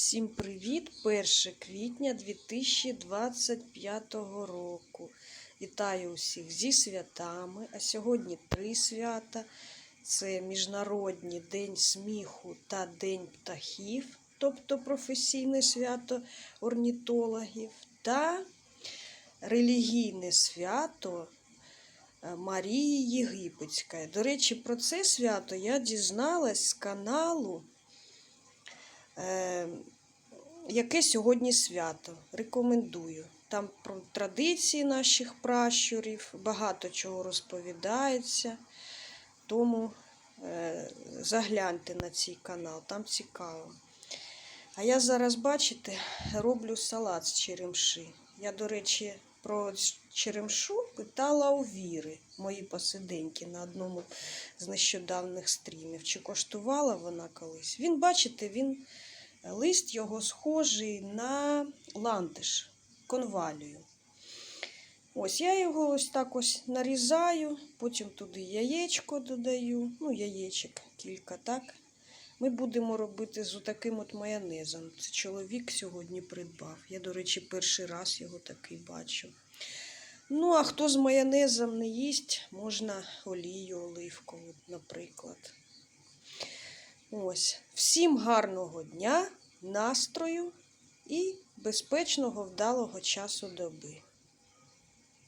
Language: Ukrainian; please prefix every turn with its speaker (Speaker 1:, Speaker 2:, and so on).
Speaker 1: Всім привіт! 1 квітня 2025 року. Вітаю усіх зі святами. А сьогодні три свята: це Міжнародний день сміху та День птахів, тобто професійне свято орнітологів, та релігійне свято е, Марії Єгипетської. До речі, про це свято я дізналась з каналу. Е, яке сьогодні свято. Рекомендую. Там про традиції наших пращурів, багато чого розповідається. Тому е, загляньте на цей канал, там цікаво. А я зараз, бачите, роблю салат з черемши. Я, до речі, про черемшу питала у Віри, мої посиденьки, на одному з нещодавних стрімів. Чи коштувала вона колись? Він, бачите, він лист його схожий на лантиш, конвалію. Ось я його ось так ось нарізаю, потім туди яєчко додаю, ну, яєчок кілька, так. Ми будемо робити з таким от майонезом. Це чоловік сьогодні придбав. Я, до речі, перший раз його такий бачу. Ну, а хто з майонезом не їсть, можна олію оливкову, наприклад. Ось. Всім гарного дня, настрою і безпечного вдалого часу доби.